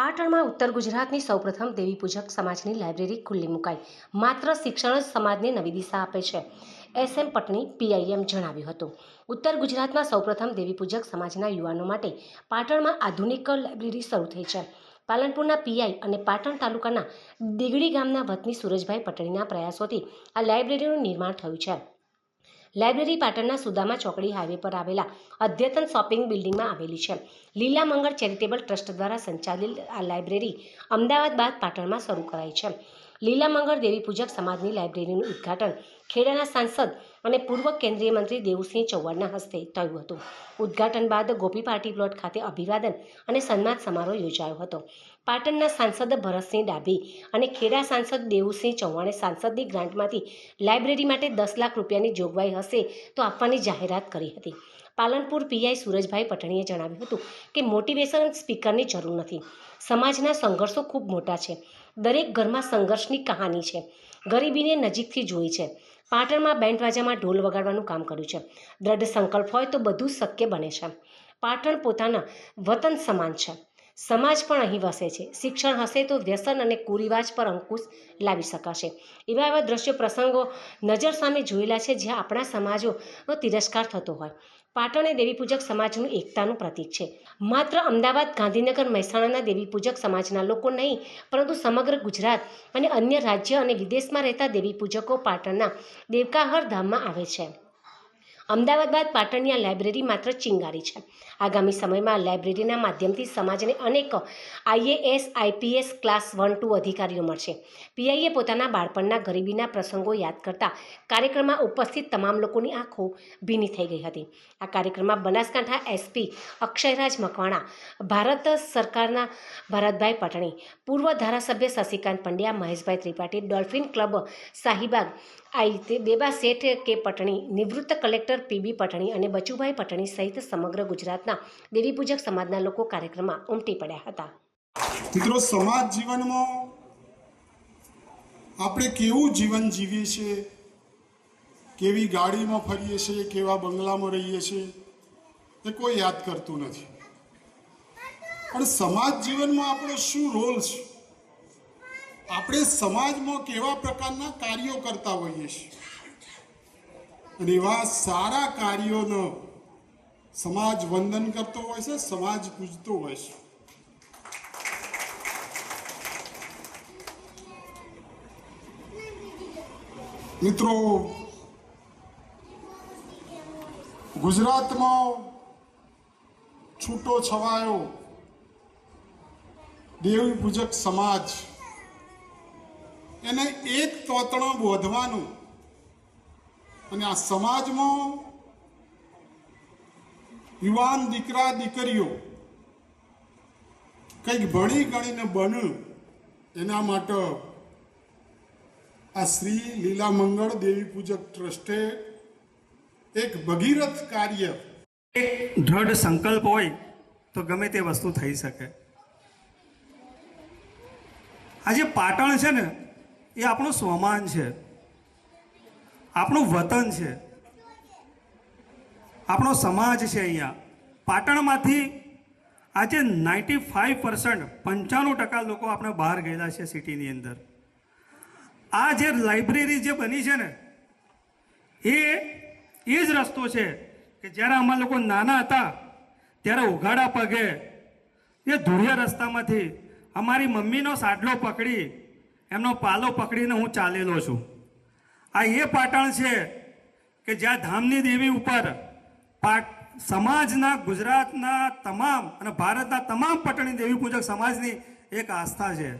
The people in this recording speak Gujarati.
પાટણમાં ઉત્તર ગુજરાતની સૌપ્રથમ દેવી પૂજક સમાજની લાઇબ્રેરી ખુલ્લી મુકાઈ. માત્ર શિક્ષણ જ સમાજને નવી દિશા આપે છે, એસ એમ પટણી પીઆઈએમ જણાવ્યું હતું. ઉત્તર ગુજરાતમાં સૌપ્રથમ દેવી પૂજક સમાજના યુવાનો માટે પાટણમાં આધુનિક લાઇબ્રેરી શરૂ થઈ છે. પાલનપુરના પીઆઈ અને પાટણ તાલુકાના દીગડી ગામના વતની સુરજભાઈ પટણીના પ્રયાસોથી આ લાઇબ્રેરીનું નિર્માણ થયું છે. લાઇબ્રેરી પાટણના સુદામા ચોકડી હાઈવે પર આવેલા અદ્યતન શોપિંગ બિલ્ડિંગમાં આવેલી છે. લીલા મંગળ ચેરિટેબલ ટ્રસ્ટ દ્વારા સંચાલિત આ લાઇબ્રેરી અમદાવાદ બાદ પાટણમાં શરૂ કરાઈ છે. લીલા મંગળ દેવી પૂજક સમાજની લાઇબ્રેરીનું ઉદ્ઘાટન ખેડાના સાંસદ અને પૂર્વ કેન્દ્રીય મંત્રી દેવુસિંહ ચૌહાણના હસ્તે થયું હતું. ઉદ્ઘાટન બાદ ગોપી પાર્ટી પ્લોટ ખાતે અભિવાદન અને સન્માન સમારોહ યોજાયો હતો. પાટણના સાંસદ ભરતસિંહ ડાભી અને ખેડા સાંસદ દેવુસિંહ ચૌહાણે સાંસદની ગ્રાન્ટમાંથી લાઇબ્રેરી માટે દસ લાખ રૂપિયાની જોગવાઈ હશે તો આપવાની જાહેરાત કરી હતી. પાલનપુર પીઆઈ સુરજભાઈ પટણીએ જણાવ્યું હતું કે મોટિવેશન સ્પીકરની જરૂર નથી. સમાજના સંઘર્ષો ખૂબ મોટા છે. દરેક ઘરમાં સંઘર્ષની કહાની છે. ગરીબીને નજીકથી જોઈ છે. પાટણમાં બેન્ડ વાજામાં ઢોલ વગાડવાનું કામ કર્યું છે. દ્રઢ સંકલ્પ હોય તો બધું શક્ય બને છે. પાટણ પોતાના વતન સમાન છે. સમાજ પણ અહીં વસે છે. શિક્ષણ હશે તો વ્યસન અને કુરિવાજ પર અંકુશ લાવી શકાશે. એવા એવા દ્રશ્યો પ્રસંગો નજર સામે જોયેલા છે જ્યાં આપણા સમાજોનો તિરસ્કાર થતો હોય. પાટણ એ દેવી પૂજક સમાજનું એકતાનું પ્રતીક છે. માત્ર અમદાવાદ, ગાંધીનગર, મહેસાણાના દેવી પૂજક સમાજના લોકો નહીં, પરંતુ સમગ્ર ગુજરાત અને અન્ય રાજ્ય અને વિદેશમાં રહેતા દેવી પૂજકો પાટણના દેવકાહર ધામમાં આવે છે. અમદાવાદ બાદ પાટણની આ લાઇબ્રેરી માત્ર ચિંગારી છે. આગામી સમયમાં લાઇબ્રેરીના માધ્યમથી સમાજને અનેક IAS, IPS, class one, two અધિકારીઓ મળશે. પીઆઈએ પોતાના બાળપણના ગરીબીના પ્રસંગો યાદ કરતા કાર્યક્રમમાં ઉપસ્થિત તમામ લોકોની આંખો ભીની થઈ ગઈ હતી. આ કાર્યક્રમમાં બનાસકાંઠા એસપી અક્ષયરાજ મકવાણા, ભારત સરકારના ભરતભાઈ પટણી, પૂર્વ ધારાસભ્ય શશિકાંત પંડ્યા, મહેશભાઈ ત્રિપાઠી, ડોલ્ફિન ક્લબ શાહીબાગ આઈ બેબા શેઠ કે પટણી, નિવૃત્ત કલેક્ટર પીબી પટણી અને બચુભાઈ પટણી સહિત સમગ્ર ગુજરાતના દેવીપૂજક સમાજના લોકો કાર્યક્રમમાં ઉમટી પડ્યા હતા. મિત્રો, સમાજ જીવનમાં આપણે કેવું જીવન જીવીએ છીએ? કેવી ગાડીમાં ફરીએ છીએ? કેવા બંગલામાં રહીએ છીએ? એ કોઈ યાદ કરતું નથી. પણ સમાજ જીવનમાં આપણો શું રોલ છે? આપણે સમાજમાં કેવા પ્રકારના કાર્યો કરતા હોઈએ છીએ? અને એવા સારા કાર્યોનો સમાજ વંદન કરતો હોય છે, સમાજ પૂજતો હોય છે. મિત્રો, ગુજરાતમાં છૂટો છવાયો દેવી પૂજક સમાજ. એને એક તોતણો બોધવાનું અને આ સમાજમાં યુવાન દીકરા, દીકરીઓ કંઈક ભણી ગણીને બન્યું, એના માટે આ શ્રી લીલા મંગળ દેવી પૂજક ટ્રસ્ટે એક ભગીરથ કાર્ય એક દ્રઢ સંકલ્પ હોય તો ગમે તે વસ્તુ થઈ શકે. આ જે પાટણ છે ને, એ આપણું સ્વમાન છે. આપણું વતન છે. આપણો સમાજ છે અહીંયા. પાટણમાંથી આજે નાઇન્ટી ફાઈવ પર્સન્ટ પંચાણું ટકા લોકો આપણે બહાર ગયેલા છે સિટીની અંદર. આ જે લાઇબ્રેરી જે બની છે ને, એ એ જ રસ્તો છે કે જ્યારે અમે લોકો નાના હતા, ત્યારે ઉઘાડા પગે એ ધૂળિયા રસ્તામાંથી અમારી મમ્મીનો સાડલો પકડી, એમનો પાલો પકડીને હું ચાલેલો છું. આ એ પાટણ છે કે જ્યાં ધામની દેવી ઉપર સમાજના, ગુજરાતના તમામ અને ભારતના તમામ પટણી દેવી પૂજક સમાજની એક આસ્થા છે.